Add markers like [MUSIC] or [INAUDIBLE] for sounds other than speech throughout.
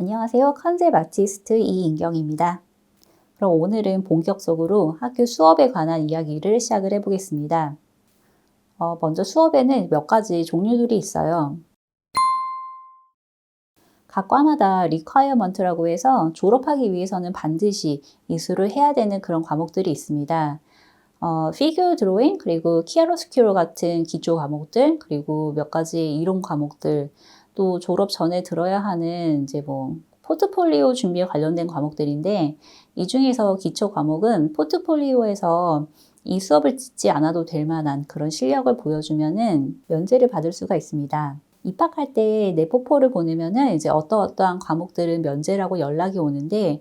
안녕하세요. 컨셉 아티스트 이인경입니다. 그럼 오늘은 본격적으로 학교 수업에 관한 이야기를 시작을 해보겠습니다. 어, 먼저 수업에는 몇 가지 종류들이 있어요. 각 과마다 requirement라고 해서 졸업하기 위해서는 반드시 이수를 해야 되는 그런 과목들이 있습니다. 어, 피규어 드로잉, 그리고 키아로스큐로 같은 기초 과목들, 그리고 몇 가지 이론 과목들, 또 졸업 전에 들어야 하는 이제 뭐 포트폴리오 준비에 관련된 과목들인데 이 중에서 기초 과목은 포트폴리오에서 이 수업을 듣지 않아도 될 만한 그런 실력을 보여주면은 면제를 받을 수가 있습니다. 입학할 때 내 포포를 보내면은 이제 어떠어떠한 과목들은 면제라고 연락이 오는데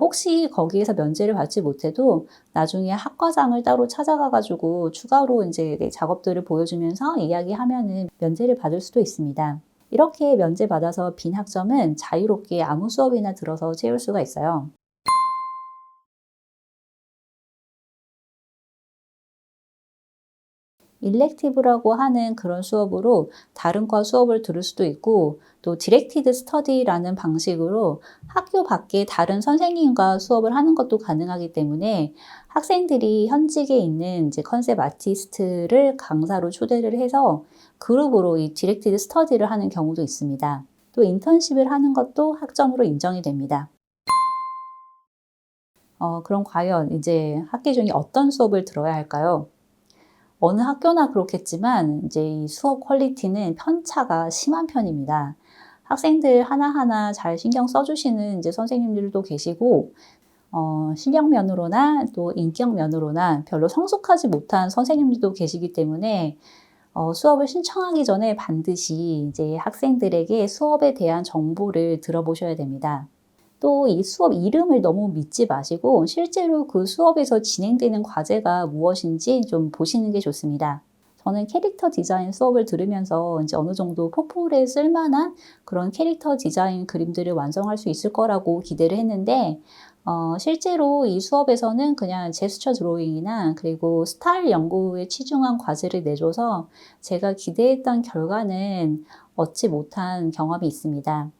혹시 거기에서 면제를 받지 못해도 나중에 학과장을 따로 찾아가가지고 추가로 이제 작업들을 보여주면서 이야기하면은 면제를 받을 수도 있습니다. 이렇게 면제받아서 빈 학점은 자유롭게 아무 수업이나 들어서 채울 수가 있어요. 일렉티브라고 하는 그런 수업으로 다른 과 수업을 들을 수도 있고 또 디렉티드 스터디라는 방식으로 학교 밖에 다른 선생님과 수업을 하는 것도 가능하기 때문에 학생들이 현직에 있는 이제 컨셉 아티스트를 강사로 초대를 해서 그룹으로 이 디렉티드 스터디를 하는 경우도 있습니다. 또 인턴십을 하는 것도 학점으로 인정이 됩니다. 어, 그럼 과연 이제 학기 중에 어떤 수업을 들어야 할까요? 어느 학교나 그렇겠지만 이제 이 수업 퀄리티는 편차가 심한 편입니다. 학생들 하나하나 잘 신경 써주시는 이제 선생님들도 계시고, 어, 실력 면으로나 또 인격 면으로나 별로 성숙하지 못한 선생님들도 계시기 때문에 어, 수업을 신청하기 전에 반드시 이제 학생들에게 수업에 대한 정보를 들어보셔야 됩니다. 또 이 수업 이름을 너무 믿지 마시고 실제로 그 수업에서 진행되는 과제가 무엇인지 좀 보시는 게 좋습니다. 저는 캐릭터 디자인 수업을 들으면서 이제 어느 정도 포폴에 쓸만한 그런 캐릭터 디자인 그림들을 완성할 수 있을 거라고 기대를 했는데, 어, 실제로 이 수업에서는 그냥 제스처 드로잉이나 그리고 스타일 연구에 치중한 과제를 내줘서 제가 기대했던 결과는 얻지 못한 경험이 있습니다.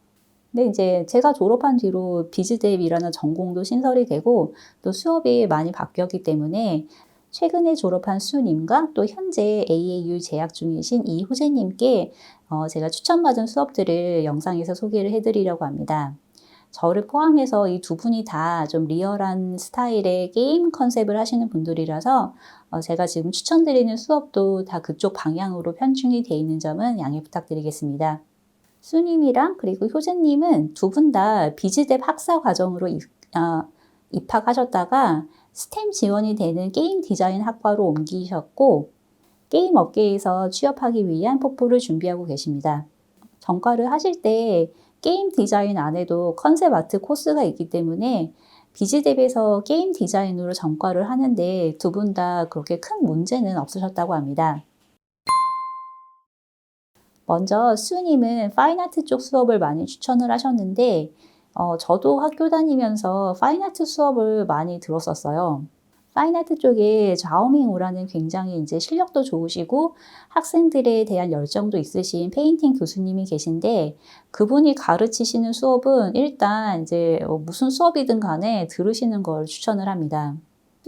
근데 이제 제가 졸업한 뒤로 비즈대입이라는 전공도 신설이 되고 또 수업이 많이 바뀌었기 때문에 최근에 졸업한 수님과 또 현재 AAU 재학 중이신 이호재님께 어 제가 추천받은 수업들을 영상에서 소개를 해드리려고 합니다. 저를 포함해서 이 두 분이 다 좀 리얼한 스타일의 게임 컨셉을 하시는 분들이라서 어 제가 지금 추천드리는 수업도 다 그쪽 방향으로 편중이 되어 있는 점은 양해 부탁드리겠습니다. 수님이랑 그리고 효재님은 두 분 다 비즈뎁 학사 과정으로 입, 어, 입학하셨다가 스템 지원이 되는 게임 디자인 학과로 옮기셨고 게임 업계에서 취업하기 위한 포포를 준비하고 계십니다. 전과를 하실 때 게임 디자인 안에도 컨셉 아트 코스가 있기 때문에 비즈뎁에서 게임 디자인으로 전과를 하는데 두 분 다 그렇게 큰 문제는 없으셨다고 합니다. 먼저 수님은 파인아트 쪽 수업을 많이 추천을 하셨는데 어, 저도 학교 다니면서 파인아트 수업을 많이 들었었어요. 파인아트 쪽에 자오밍 우라는 굉장히 이제 실력도 좋으시고 학생들에 대한 열정도 있으신 페인팅 교수님이 계신데 그분이 가르치시는 수업은 일단 이제 뭐 무슨 수업이든 간에 들으시는 걸 추천을 합니다.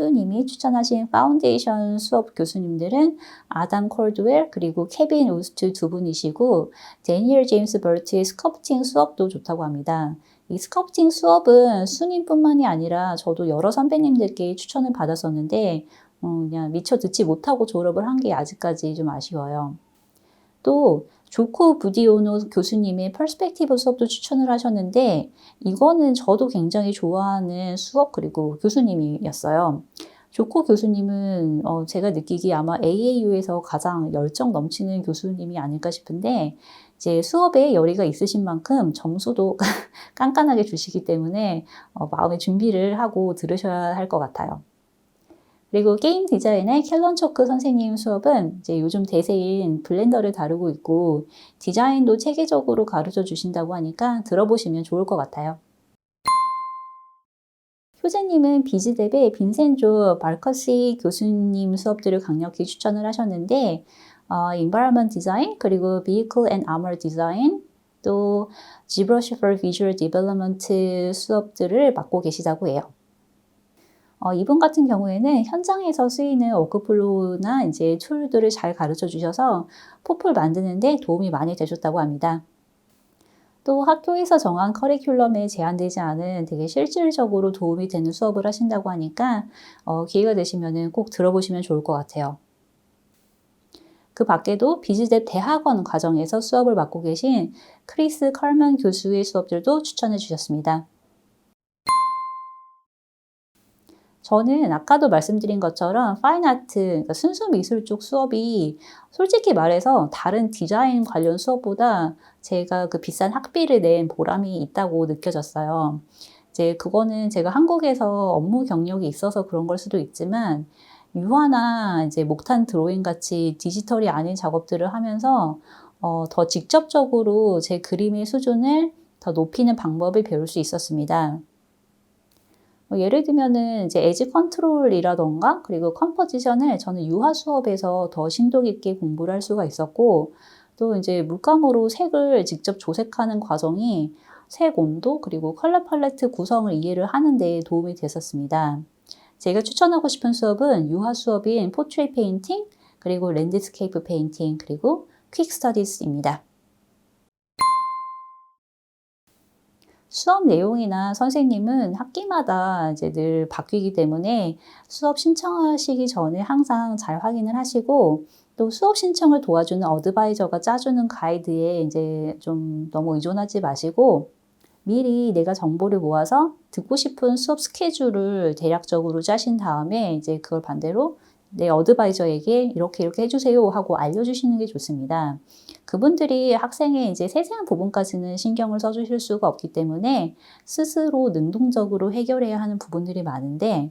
수님이 추천하신 파운데이션 수업 교수님들은 아담 콜드웰 그리고 케빈 우스트 두 분이시고 데니얼 제임스 버트의 스커프팅 수업도 좋다고 합니다. 이 스커프팅 수업은 수님뿐만이 아니라 저도 여러 선배님들께 추천을 받았었는데 어, 그냥 미처 듣지 못하고 졸업을 한 게 아직까지 좀 아쉬워요. 또 조코 부디오노 교수님의 퍼스펙티브 수업도 추천을 하셨는데 이거는 저도 굉장히 좋아하는 수업 그리고 교수님이었어요. 조코 교수님은 어 제가 느끼기 아마 AAU에서 가장 열정 넘치는 교수님이 아닐까 싶은데 이제 수업에 열의가 있으신 만큼 점수도 [LAUGHS] 깐깐하게 주시기 때문에 어 마음의 준비를 하고 들으셔야 할 것 같아요. 그리고 게임 디자인의 켈런 초크 선생님 수업은 이제 요즘 대세인 블렌더를 다루고 있고 디자인도 체계적으로 가르쳐 주신다고 하니까 들어보시면 좋을 것 같아요. 효재님은 비즈뎁의 빈센조 발커시 교수님 수업들을 강력히 추천을 하셨는데 어, Environment Design 그리고 Vehicle and Armor Design 또 ZBrush for Visual Development 수업들을 맡고 계시다고 해요. 어, 이분 같은 경우에는 현장에서 쓰이는 워크플로우나 이제 툴들을 잘 가르쳐 주셔서 포폴 만드는데 도움이 많이 되셨다고 합니다. 또 학교에서 정한 커리큘럼에 제한되지 않은 되게 실질적으로 도움이 되는 수업을 하신다고 하니까 어, 기회가 되시면 꼭 들어보시면 좋을 것 같아요. 그 밖에도 비즈뎁 대학원 과정에서 수업을 맡고 계신 크리스 컬먼 교수의 수업들도 추천해 주셨습니다. 저는 아까도 말씀드린 것처럼 파인아트, 그러니까 순수 미술 쪽 수업이 솔직히 말해서 다른 디자인 관련 수업보다 제가 그 비싼 학비를 낸 보람이 있다고 느껴졌어요. 이제 그거는 제가 한국에서 업무 경력이 있어서 그런 걸 수도 있지만 유화나 이제 목탄 드로잉 같이 디지털이 아닌 작업들을 하면서 어, 더 직접적으로 제 그림의 수준을 더 높이는 방법을 배울 수 있었습니다. 뭐 예를 들면은 이제 에지 컨트롤이라던가 그리고 컴포지션을 저는 유화 수업에서 더 심도 깊게 공부를 할 수가 있었고 또 이제 물감으로 색을 직접 조색하는 과정이 색 온도 그리고 컬러 팔레트 구성을 이해를 하는 데 도움이 됐었습니다. 제가 추천하고 싶은 수업은 유화 수업인 포트레이 페인팅 그리고 랜드스케이프 페인팅 그리고 퀵 스터디스입니다. 수업 내용이나 선생님은 학기마다 이제 늘 바뀌기 때문에 수업 신청하시기 전에 항상 잘 확인을 하시고 또 수업 신청을 도와주는 어드바이저가 짜주는 가이드에 이제 좀 너무 의존하지 마시고 미리 내가 정보를 모아서 듣고 싶은 수업 스케줄을 대략적으로 짜신 다음에 이제 그걸 반대로 내 어드바이저에게 이렇게 이렇게 해주세요 하고 알려주시는 게 좋습니다. 그분들이 학생의 이제 세세한 부분까지는 신경을 써주실 수가 없기 때문에 스스로 능동적으로 해결해야 하는 부분들이 많은데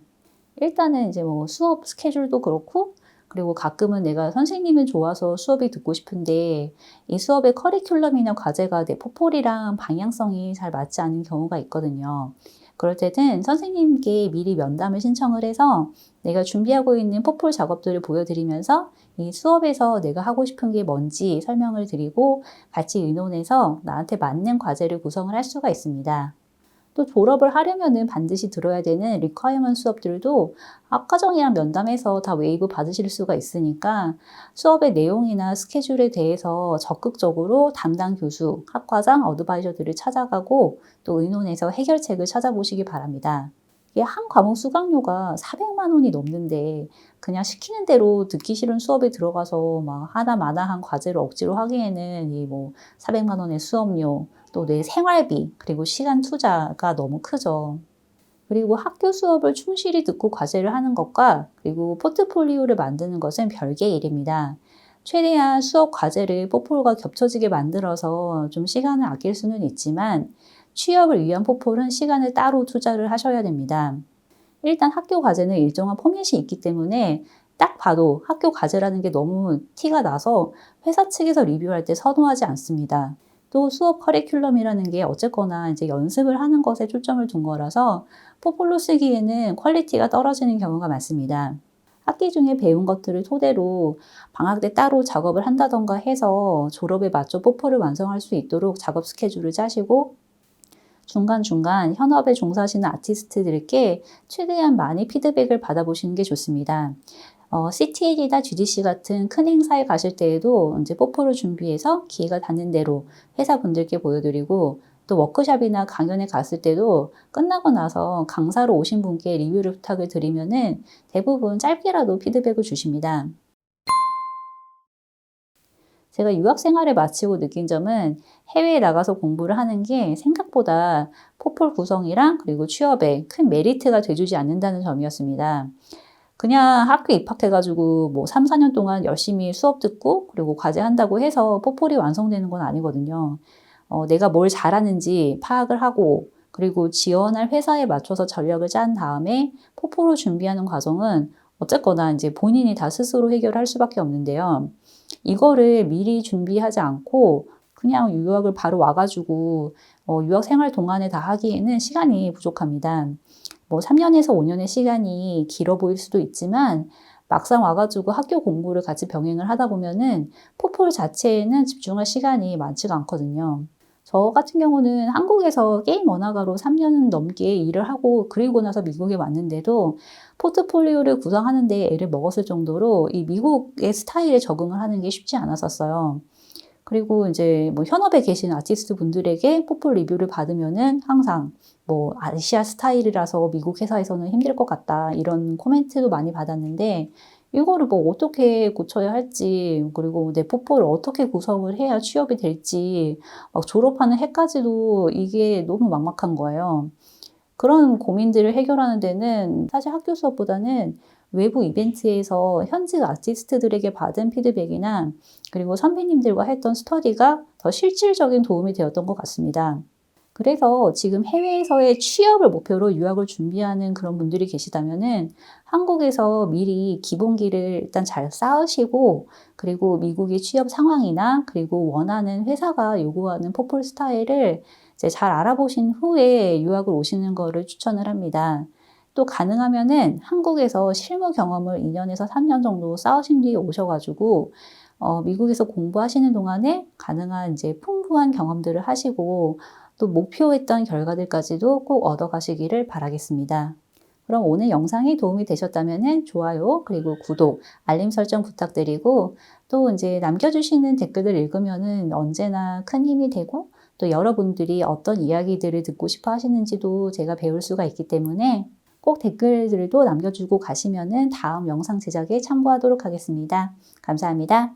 일단은 이제 뭐 수업 스케줄도 그렇고 그리고 가끔은 내가 선생님을 좋아서 수업이 듣고 싶은데 이 수업의 커리큘럼이나 과제가 내 포폴이랑 방향성이 잘 맞지 않는 경우가 있거든요. 그럴 때는 선생님께 미리 면담을 신청을 해서 내가 준비하고 있는 포폴 작업들을 보여드리면서 이 수업에서 내가 하고 싶은 게 뭔지 설명을 드리고 같이 의논해서 나한테 맞는 과제를 구성을 할 수가 있습니다. 또 졸업을 하려면은 반드시 들어야 되는 리ኳ이먼 수업들도 학과정이랑 면담해서 다 웨이브 받으실 수가 있으니까 수업의 내용이나 스케줄에 대해서 적극적으로 담당 교수, 학과장, 어드바이저들을 찾아가고 또 의논해서 해결책을 찾아보시기 바랍니다. 이게 한 과목 수강료가 400만 원이 넘는데 그냥 시키는 대로 듣기 싫은 수업에 들어가서 막 하나마나한 과제를 억지로 하기에는 이 뭐 400만 원의 수업료 또 내 생활비 그리고 시간 투자가 너무 크죠. 그리고 학교 수업을 충실히 듣고 과제를 하는 것과 그리고 포트폴리오를 만드는 것은 별개의 일입니다. 최대한 수업 과제를 포폴과 겹쳐지게 만들어서 좀 시간을 아낄 수는 있지만 취업을 위한 포폴은 시간을 따로 투자를 하셔야 됩니다. 일단 학교 과제는 일정한 포맷이 있기 때문에 딱 봐도 학교 과제라는 게 너무 티가 나서 회사 측에서 리뷰할 때 선호하지 않습니다. 또 수업 커리큘럼이라는 게 어쨌거나 이제 연습을 하는 것에 초점을 둔 거라서 포폴로 쓰기에는 퀄리티가 떨어지는 경우가 많습니다. 학기 중에 배운 것들을 토대로 방학 때 따로 작업을 한다던가 해서 졸업에 맞춰 포폴을 완성할 수 있도록 작업 스케줄을 짜시고 중간중간 현업에 종사하시는 아티스트들께 최대한 많이 피드백을 받아보시는 게 좋습니다. 어, CTL이나 GDC 같은 큰 행사에 가실 때에도 이제 뽀뽀를 준비해서 기회가 닿는 대로 회사분들께 보여드리고 또 워크샵이나 강연에 갔을 때도 끝나고 나서 강사로 오신 분께 리뷰를 부탁을 드리면은 대부분 짧게라도 피드백을 주십니다. 제가 유학 생활을 마치고 느낀 점은 해외에 나가서 공부를 하는 게 생각보다 포폴 구성이랑 그리고 취업에 큰 메리트가 돼주지 않는다는 점이었습니다. 그냥 학교 입학해가지고 뭐 3, 4년 동안 열심히 수업 듣고 그리고 과제 한다고 해서 포폴이 완성되는 건 아니거든요. 어, 내가 뭘 잘하는지 파악을 하고 그리고 지원할 회사에 맞춰서 전략을 짠 다음에 포폴을 준비하는 과정은 어쨌거나 이제 본인이 다 스스로 해결할 수밖에 없는데요. 이거를 미리 준비하지 않고 그냥 유학을 바로 와가지고 어, 유학 생활 동안에 다 하기에는 시간이 부족합니다. 뭐 3년에서 5년의 시간이 길어 보일 수도 있지만 막상 와가지고 학교 공부를 같이 병행을 하다 보면은 포폴 자체에는 집중할 시간이 많지가 않거든요. 저 같은 경우는 한국에서 게임 원화가로 3년 넘게 일을 하고 그리고 나서 미국에 왔는데도 포트폴리오를 구성하는데 애를 먹었을 정도로 이 미국의 스타일에 적응을 하는 게 쉽지 않았었어요. 그리고 이제 뭐 현업에 계신 아티스트 분들에게 포폴 리뷰를 받으면은 항상 뭐 아시아 스타일이라서 미국 회사에서는 힘들 것 같다 이런 코멘트도 많이 받았는데 이거를 뭐 어떻게 고쳐야 할지 그리고 내 포폴을 어떻게 구성을 해야 취업이 될지 막 졸업하는 해까지도 이게 너무 막막한 거예요. 그런 고민들을 해결하는 데는 사실 학교 수업보다는 외부 이벤트에서 현직 아티스트들에게 받은 피드백이나 그리고 선배님들과 했던 스터디가 더 실질적인 도움이 되었던 것 같습니다. 그래서 지금 해외에서의 취업을 목표로 유학을 준비하는 그런 분들이 계시다면은 한국에서 미리 기본기를 일단 잘 쌓으시고 그리고 미국의 취업 상황이나 그리고 원하는 회사가 요구하는 포폴 스타일을 이제 잘 알아보신 후에 유학을 오시는 거를 추천을 합니다. 또 가능하면은 한국에서 실무 경험을 2년에서 3년 정도 쌓으신 뒤에 오셔가지고 어, 미국에서 공부하시는 동안에 가능한 이제 풍부한 경험들을 하시고 또 목표했던 결과들까지도 꼭 얻어가시기를 바라겠습니다. 그럼 오늘 영상이 도움이 되셨다면 좋아요, 그리고 구독, 알림 설정 부탁드리고 또 이제 남겨주시는 댓글을 읽으면은 언제나 큰 힘이 되고 또 여러분들이 어떤 이야기들을 듣고 싶어 하시는지도 제가 배울 수가 있기 때문에 꼭 댓글들도 남겨주고 가시면은 다음 영상 제작에 참고하도록 하겠습니다. 감사합니다.